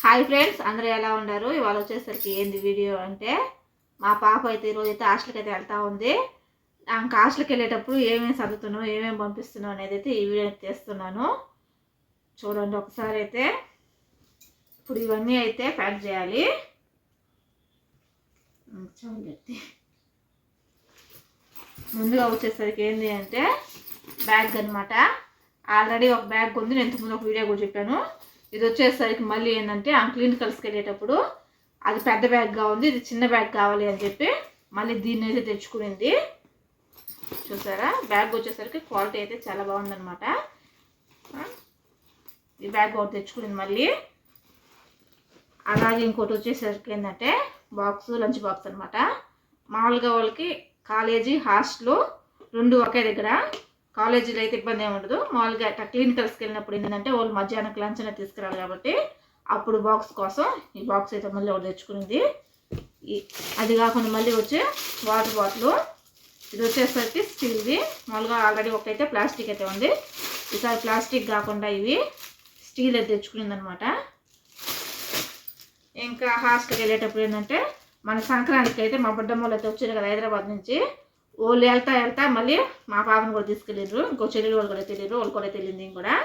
Hi friends అందరూ ఎలా ఉన్నారు? ఇవాళ వచ్చేసరికి ఏంది వీడియో అంటే మా పాప అయితే ఈరోజు అయితే హాస్టల్కి అయితే వెళ్తూ ఉంది. ఆమెకు హాస్టల్కి వెళ్ళేటప్పుడు ఏమేమి చదువుతున్నావు ఏమేమి పంపిస్తున్నావు అనేది అయితే ఈ వీడియో అయితే చూడండి ఒకసారి అయితే. ఇప్పుడు ఇవన్నీ అయితే ప్యాక్ చేయాలి. చూడండి ముందుగా వచ్చేసరికి ఏంటి అంటే బ్యాగ్ అన్నమాట. ఆల్రెడీ ఒక బ్యాగ్ ఉంది నేను ఇంతకుముందు ఒక వీడియో కూడా చెప్పాను. ఇది వచ్చేసరికి మళ్ళీ ఏంటంటే ఆ క్లినికల్స్కి వెళ్ళేటప్పుడు అది పెద్ద బ్యాగ్గా ఉంది ఇది చిన్న బ్యాగ్ కావాలి అని చెప్పి మళ్ళీ దీన్ని అయితే తెచ్చుకునింది. చూసారా? బ్యాగ్ వచ్చేసరికి క్వాలిటీ అయితే చాలా బాగుందనమాట ఈ బ్యాగ్ ఒకటి తెచ్చుకునింది మళ్ళీ. అలాగే ఇంకోటి వచ్చేసరికి ఏంటంటే బాక్స్ లంచ్ బాక్స్ అనమాట మామూలుగా వాళ్ళకి కాలేజీ హాస్టల్ రెండు ఒకే దగ్గర. కాలేజీలో అయితే ఇబ్బంది ఏమి ఉండదు. మామూలుగా అట్లా క్లినికల్స్కి వెళ్ళినప్పుడు ఏంటంటే వాళ్ళు మధ్యాహ్నం లంచ్ అనేది తీసుకురావాలి కాబట్టి అప్పుడు బాక్స్ కోసం ఈ బాక్స్ అయితే మళ్ళీ ఒకటి తెచ్చుకునింది. ఈ అది కాకుండా మళ్ళీ వచ్చే వాటర్ బాటిల్ ఇది వచ్చేసరికి స్టీల్ది మామూలుగా ఆల్రెడీ ఒకటైతే ప్లాస్టిక్ అయితే ఉంది. ఈసారి ప్లాస్టిక్ కాకుండా ఇవి స్టీల్ అయితే తెచ్చుకునింది అనమాట ఇంకా హాస్టల్కి వెళ్ళేటప్పుడు ఏంటంటే మన సంక్రాంతికి అయితే మా బుడ్డమ్మ అయితే వచ్చారు కదా హైదరాబాద్ నుంచి. వాళ్ళు వెళ్తా వెళ్తా. మళ్ళీ మా పాపను కూడా తీసుకెళ్ళారు ఇంకో చెల్లెలు వాళ్ళు కూడా తెలియరు వాళ్ళు కూడా తెలియదు కూడా.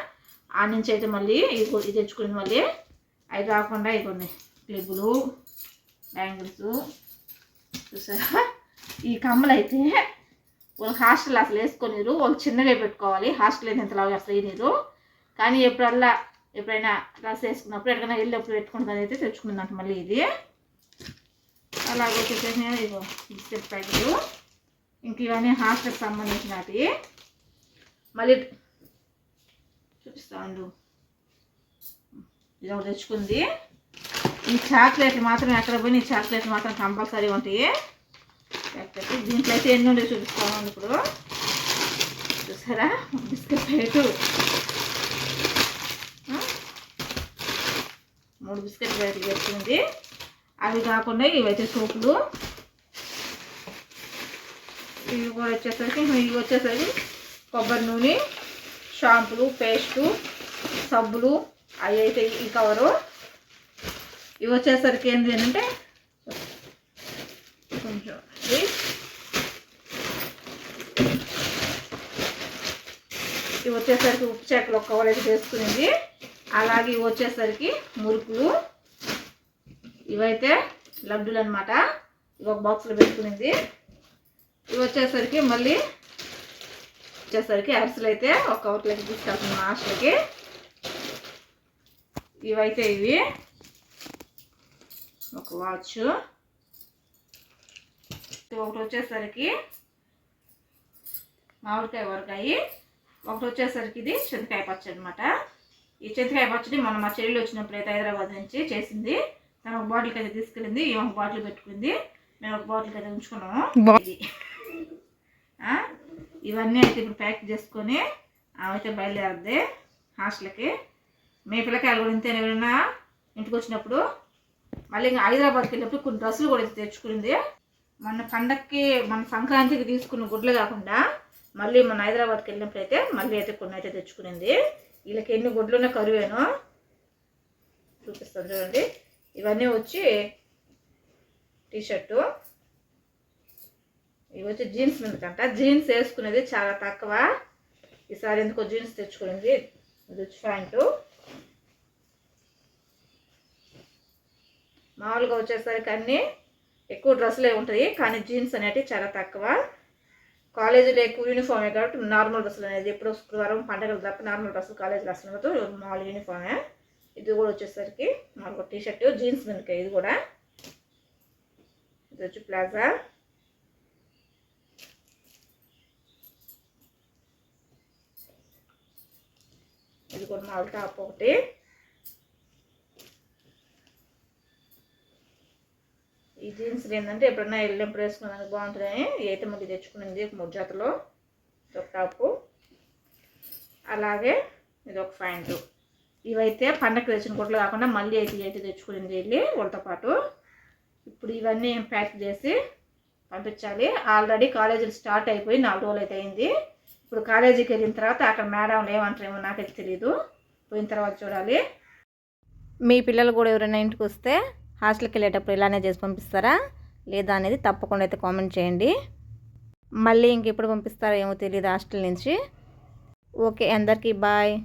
ఆ నుంచి అయితే మళ్ళీ ఇది కూడా- తెచ్చుకుని మళ్ళీ. అవి కాకుండా ఇవి ఉన్నాయి క్లిబ్బులు బ్యాంగిల్స్. చూసారా? ఈ కమ్మలు అయితే వాళ్ళు హాస్టల్ అసలు వేసుకొనిరు వాళ్ళు చిన్నగా పెట్టుకోవాలి. హాస్టల్ అయితే ఎంత అసలు వేయనిరు కానీ ఎప్పుడల్లా ఎప్పుడైనా డ్రెస్ వేసుకున్నప్పుడు ఎక్కడైనా వెళ్ళినప్పుడు పెట్టుకుంటుంది అయితే తెచ్చుకుందంట మళ్ళీ ఇది. అలాగే వచ్చేసి ఇగో బిస్కెట్ ప్యాకెట్లు ఇంక ఇవన్నీ హాస్టల్కి సంబంధించినవి. మళ్ళీ చూపిస్తాను ఇది తెచ్చుకుంది. ఈ చాక్లెట్లు మాత్రం ఎక్కడ పోయి ఈ చాక్లెట్లు మాత్రం కంపల్సరీ ఉంటాయి. లేకపోతే దీంట్లో అయితే ఎన్ని ఉండే చూపిస్తాను ఇప్పుడు. చూసారా? బిస్కెట్ ప్యాకెట్ మూడు బిస్కెట్ ప్యాకెట్లు తెచ్చుకుంది. అవి కాకుండా ఇవైతే సోపులు. ఇవి కూడా వచ్చేసరికి ఇవి వచ్చేసరికి కొబ్బరి నూనె షాంపులు పేస్టు సబ్బులు అవి అయితే ఈ కవరు. ఇవి వచ్చేసరికి ఏంటి అంటే కొంచెం ఇవి వచ్చేసరికి ఉప్పు చేపలు ఒక కవర్ అయితే చేసుకునేది అలాగే ఇవి వచ్చేసరికి మురుకులు. ఇవైతే లడ్డూలు అనమాట ఇవి ఒక బాక్స్లో పెట్టుకునేది. ఇవి వచ్చేసరికి మళ్ళీ వచ్చేసరికి అరిసెలు అయితే ఒక కవర్లోకి తీసుకెళ్తున్నాం హాస్టల్కి ఇవైతే ఇవి. ఒక వాచ్. ఒకటి వచ్చేసరికి మామిడికాయ వరకాయ. ఒకటి వచ్చేసరికి ఇది చింతకాయ పచ్చడి అనమాట ఈ చింతకాయ పచ్చడి మొన్న మా చెల్లెలు వచ్చినప్పుడు అయితే హైదరాబాద్ నుంచి చేసింది. తను ఒక బాటిల్కి అయితే తీసుకెళ్ళింది ఈ ఒక బాటిల్ పెట్టుకుంది. మేము ఒక బాటిల్కి అయితే ఉంచుకున్నాము. ఇవన్నీ అయితే ఇప్పుడు ప్యాక్ చేసుకొని ఆమె అయితే బయలుదేరద్ది హాస్టల్కి. మీ పిల్లకాయలు కూడా ఇంతే ఎవరైనా? ఇంటికి వచ్చినప్పుడు? మళ్ళీ ఇంకా హైదరాబాద్కి వెళ్ళినప్పుడు కొన్ని డ్రెస్సులు కూడా తెచ్చుకుంది మన పండక్కి మన సంక్రాంతికి తీసుకున్న గుడ్లు కాకుండా మళ్ళీ మన హైదరాబాద్కి వెళ్ళినప్పుడు అయితే మళ్ళీ అయితే కొన్ని అయితే తెచ్చుకునింది. వీళ్ళకి ఎన్ని గుడ్లు కరువేను కరువేనో. చూపిస్తాను చూడండి. ఇవన్నీ వచ్చి టీషర్టు. ఇవి వచ్చి జీన్స్ మీదకంట. జీన్స్ వేసుకునేది చాలా తక్కువ. ఈసారి ఎందుకో జీన్స్ తెచ్చుకునేది. ఇది వచ్చి ప్యాంటు. మామూలుగా వచ్చేసరికి అన్నీ ఎక్కువ డ్రెస్సులే ఉంటాయి కానీ జీన్స్ అనేటివి చాలా తక్కువ. కాలేజీలో ఎక్కువ యూనిఫామే కాబట్టి నార్మల్ డ్రెస్సులు అనేది ఎప్పుడు శుక్రవారం పండగలు తప్ప నార్మల్ డ్రెస్సులు కాలేజీలో అసలు ఉండదు. మామూలు యూనిఫామే ఇది కూడా వచ్చేసరికి మామూలుగా టీషర్ట్ జీన్స్ మీదకే ఇది కూడా. ఇది వచ్చి ప్లాజా. ఇది టాప్ ఒకటి. ఈ జీన్స్ ఏంటంటే ఎప్పుడన్నా వెళ్ళినప్పుడు వేసుకున్నానికి బాగుంటుందని ఇవి అయితే మళ్ళీ తెచ్చుకునింది ఒక మూడు జతలు. ఒక టాపు. అలాగే ఇది ఒక ప్యాంటు. ఇవైతే పండగ తెచ్చిన కొట్లు కాకుండా మళ్ళీ అయితే అయితే తెచ్చుకునింది వెళ్ళి వాళ్ళతో పాటు. ఇప్పుడు ఇవన్నీ ప్యాక్ చేసి పంపించాలి. ఆల్రెడీ కాలేజీలు స్టార్ట్ అయిపోయి నాలుగు రోజులు అయితే అయింది. ఇప్పుడు కాలేజీకి వెళ్ళిన తర్వాత అక్కడ మేడంలు ఏమంటారేమో నాకైతే తెలియదు పోయిన తర్వాత చూడాలి. మీ పిల్లలు కూడా ఎవరైనా ఇంటికి వస్తే హాస్టల్కి వెళ్ళేటప్పుడు ఇలానే చేసి పంపిస్తారా? లేదా అనేది తప్పకుండా అయితే కామెంట్ చేయండి. మళ్ళీ ఇంకెప్పుడు పంపిస్తారో ఏమో తెలియదు హాస్టల్ నుంచి. ఓకే అందరికీ బాయ్.